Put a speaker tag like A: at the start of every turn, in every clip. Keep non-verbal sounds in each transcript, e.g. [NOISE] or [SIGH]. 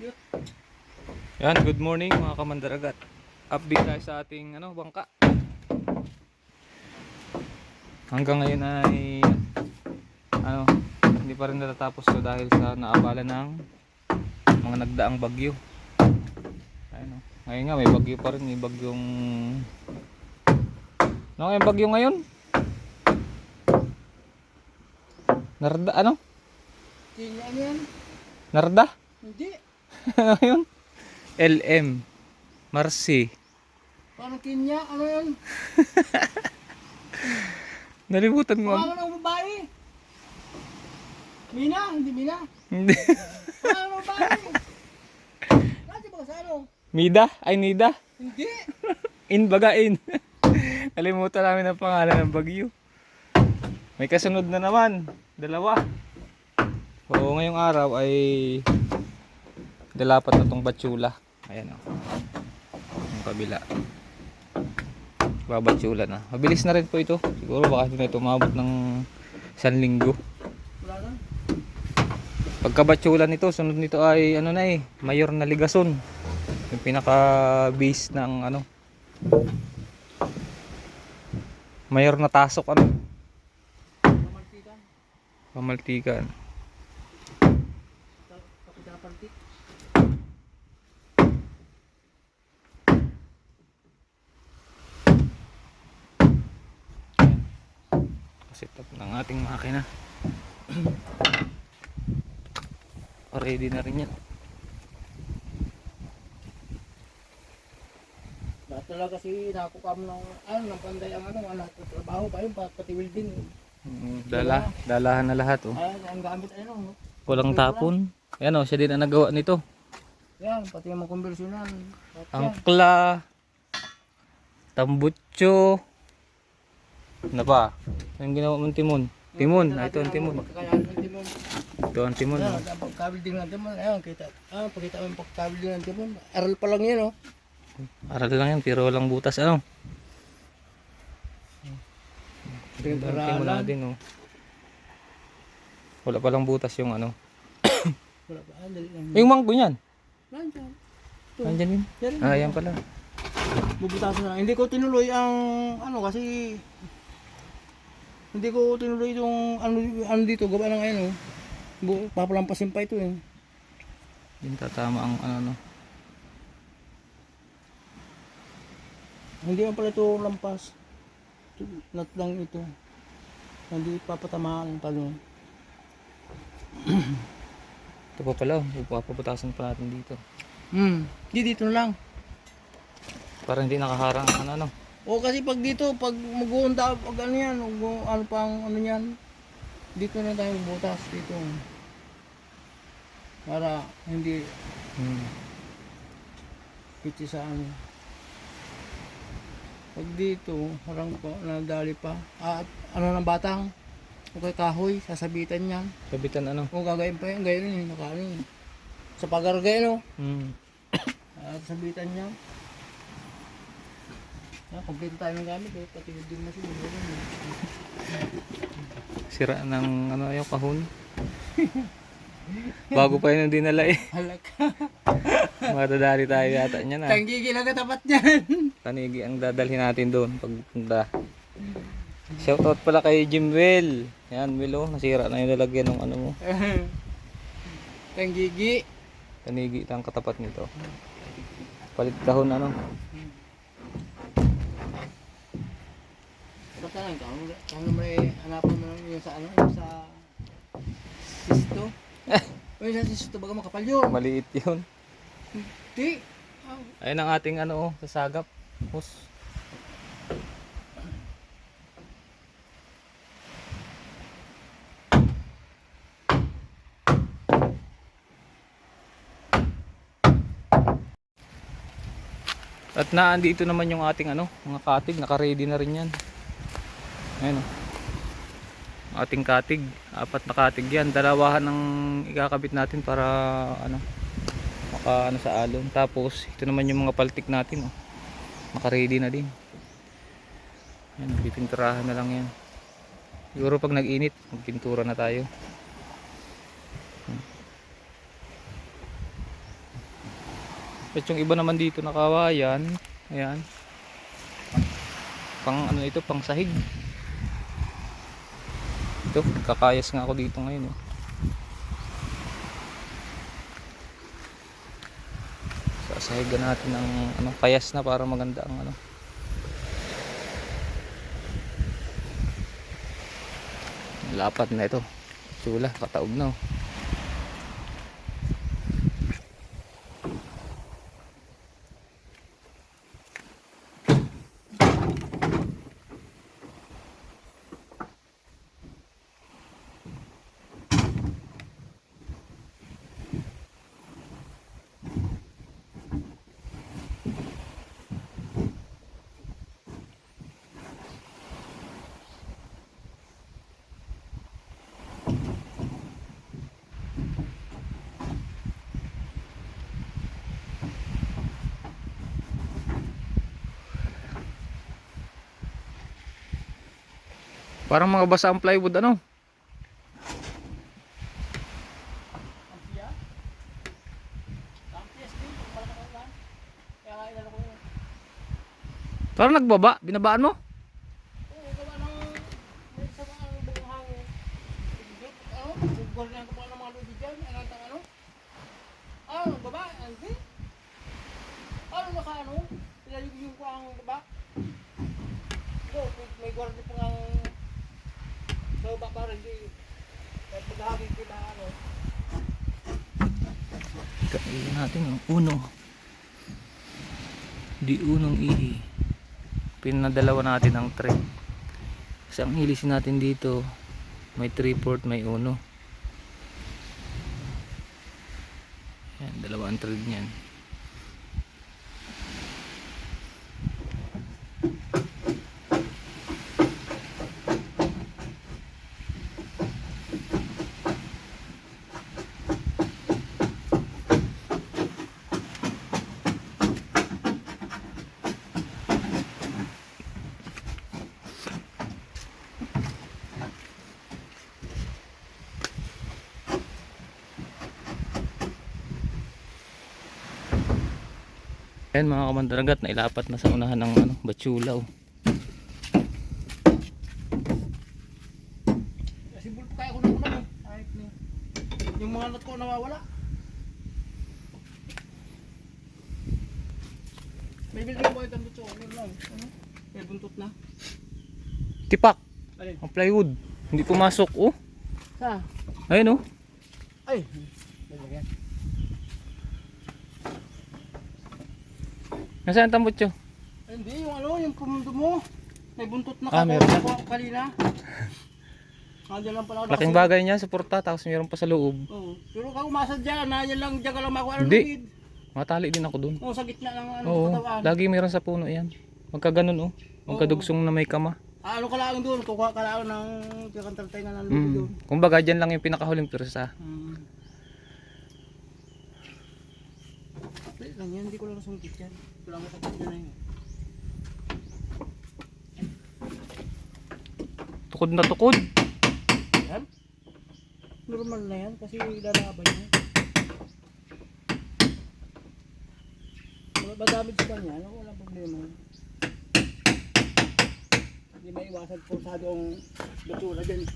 A: Yan, good morning mga kamandaragat. Update tayo sa ating ano, bangka. Hanggang ngayon ay ano, hindi pa rin natatapos to dahil sa naabala ng mga nagdaang bagyo. Ayun, oh. Ngayon nga may bagyo pa rin, may bagyong nga yung bagyo ngayon? Narda ano?
B: Ano yan?
A: Narda?
B: Hindi.
A: Ano yun? LM Marcy
B: Parang Kenya. Ano yan? [LAUGHS]
A: Nalimutan mo.
B: Pangalan ng babae. Mina. Hindi Mina.
A: Hindi.
B: Pangalan ng babae. Kasi ba sa ano?
A: Mida? Ay, Nida?
B: Hindi.
A: In baga in. [LAUGHS] Nalimutan namin ang pangalan ng bagyo. May kasunod na naman. Dalawa. Oo, ngayong araw ay dalapat na tong batsula. Ayan o. Yung kabila. Babatsula na. Mabilis na rin po ito. Siguro baka hindi na ito umabot ng isang linggo. Pagkabatsula nito, sunod nito ay ano na eh, mayor na ligason. Yung pinaka base ng ano. Mayor na tasok ano,
B: Kamaltikan.
A: pamaltikan.
B: Kapitapartik.
A: Set up ng ating makina. [CLEARS THROAT] Ready na rin yan.
B: Lahat talaga kasi nakukam ng ano ng panday ang ano ano trabaho pa yun pa- pati welding.
A: Mm, Dala, dalahan na lahat oh.
B: Ay ang gamit ano.
A: Walang tapon. Ayan oh, siya din ang nagawa nito.
B: Yan pati yung mga konbersyonan. Yan.
A: Angkla, tambutso, ano pa? Anong ginawa mong timon? Timon, ah, ito ang timon.
B: Pagkakayaan ng timon.
A: Ito ang timon.
B: Yan,
A: oh.
B: ang pagkabuilding ng timon. Ayun, kita. Ah, pakita mo yung pagkabuilding ng timon. Aral pa lang yan, oh.
A: Aral lang yan, pero walang butas ano. Timon natin oh. Wala palang butas yung ano. [COUGHS]
B: Wala pa, ah.
A: Yung manggo niyan.
B: Nandiyan. Ito.
A: Nandyan yun. Ah, yan pala.
B: Bubutasan na. Hindi ko tinuloy ang ano kasi hindi ko tinuloy itong ano, ano dito gawa ng ano. Bu, papalampasin pa ito eh.
A: Yung tatama ang ano no.
B: Hindi man pala ito lampas. Nat lang ito. Hindi papatamaan pa doon. [CLEARS THROAT]
A: Ito pa pala, oh. papaputasan pa natin dito.
B: Hmm. Di dito na lang.
A: Para hindi nakaharang ang ano, ano.
B: O kasi pag dito, pag mag-uunta, pag ano yan, ano pang ano yan, dito na tayo butas dito. Para hindi
A: Hmm.
B: pitsi sa ano. Pag dito, harang pa, nadali pa. At ano ng batang, o kay kahoy, sasabitan niyan.
A: Kabitan ano.
B: O gagawin pa yun, gayon yun, nakaano yun. Sa pagargay, no?
A: Hmm.
B: At sabitan niya. Ah, kompleto tayo ng gamit eh. Pati yung din machine. Eh.
A: Sira ng ano yung kahon. Bago pa yun ang dinala eh.
B: Halak.
A: Matadali tayo yata niya na.
B: Tanggigil ang katapat niyan.
A: Tanigi ang dadalhin natin doon pagpunta. Shoutout pala kay Jimwell. Yan, Will oh, nasira na yung lalagyan ng ano mo.
B: Tanggigi.
A: Tanigi lang katapat nito. Palit kahon ano.
B: Basta lang, kung, kung may hanapan mo lang yung sa ano, yung sa sisto. [LAUGHS] yung sa sisto, baga makapal yun.
A: Maliit yun.
B: Di. Ah,
A: Ayun ang ating ano oh, sasagap. Hus. At naandito naman yung ating ano, mga katig, naka-ready na rin yan. Ayun oh. Ating katig, apat na katig yan. Dalawahan ng ikakabit natin para ano, maka ano sa alon. Tapos ito naman yung mga paltik natin oh. Naka-ready na din. Yan, pipinturahan na lang yan. Siguro pag nag-init, magpintura na tayo. At yung iba naman dito nakawayan. Ayan. Pang ano ito, pang sahig. Ito, kakayas nga ako dito ngayon. Oh. Sasahigan natin ng ano, kayas na para maganda ang ano. Lapat na ito. Sula, kataob na. Oh. Parang mga basa ang plywood ano? Parang nagbaba, binabaan mo?
B: Ah, baba, hindi. Ano naka ano? Pinalibing ko ang baba. Ito, may, may gwardiya pa ang sa baba para hindi. Paghahagi kita ano.
A: Kainin natin yung uno. Di unong ihi. Pinadalawa natin ang tray. Kasi ang hilisin natin dito, may 3 port, may uno. Yan, dalawa ang thread niyan. Ayan mga kamandaragat, nailapat na sa unahan ng ano, batsula. Oh.
B: Kasi bulto kaya ko na una eh. Yung mga nut ko nawawala. May ko itong dito. Ano lang? May buntot na.
A: Tipak,
B: Alin?
A: ang plywood. Hindi pumasok. Oh,
B: Sa?
A: ayun oh.
B: Ay! Lalagyan.
A: Nasaan ang tambutso?
B: Ay, Hindi, yung ano, yung pumundo mo. May buntot na
A: Ah, meron na.
B: ako kanina. [LAUGHS] Nandiyan lang pala ako.
A: Laking
B: nakasunod.
A: bagay niya, suporta, tapos mayroon pa sa loob.
B: Oo. Pero kung umasa dyan, nandiyan lang dyan ka lang makuha ng
A: Hindi.
B: lubid.
A: Matali din ako dun.
B: Oo, sa gitna ng ano,
A: Oo,
B: katawan.
A: lagi mayroon sa puno yan. Magkaganon oh. Magkadugsong na may kama.
B: Ah, ano ka lang doon, kukuha ka lang ng tiyakantartay na ng lubid doon.
A: Mm. Kumbaga, dyan lang yung pinakahuling pirsa.
B: Hmm. Wait lang yan, hindi ko lang nasungkit yan. Ito lang masakit yan na yun.
A: Tukod na tukod.
B: Yan? Normal na yan kasi lalaban yan. Wala ba damage ba niya? Ano, wala problema. Hindi maiwasan pursado ang batura dyan.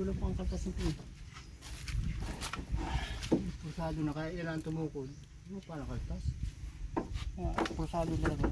B: Wala pa ang kaltas ng pin. Pursado na kaya ang tumukod. Ano pa na kaltas? Ah, pursado talaga.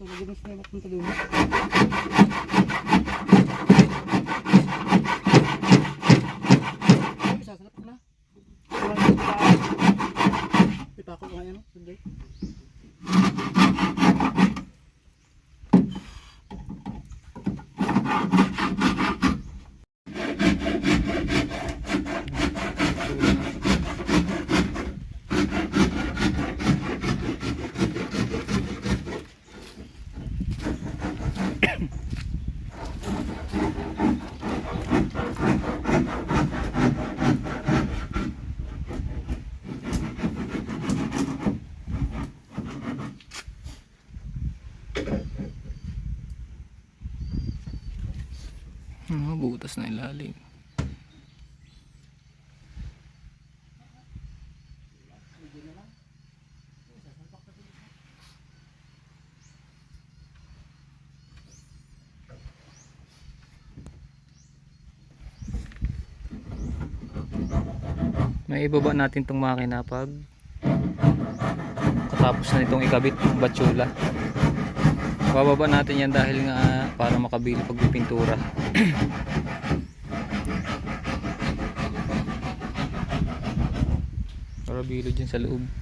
B: Burada bunun üstüne bakın da
A: Mga butas na ilalim. May ibaba natin tong makina pag katapos na itong ikabit ng batsula. Bababa natin yan dahil nga para makabili pag pintura. Para bilo dyan sa loob.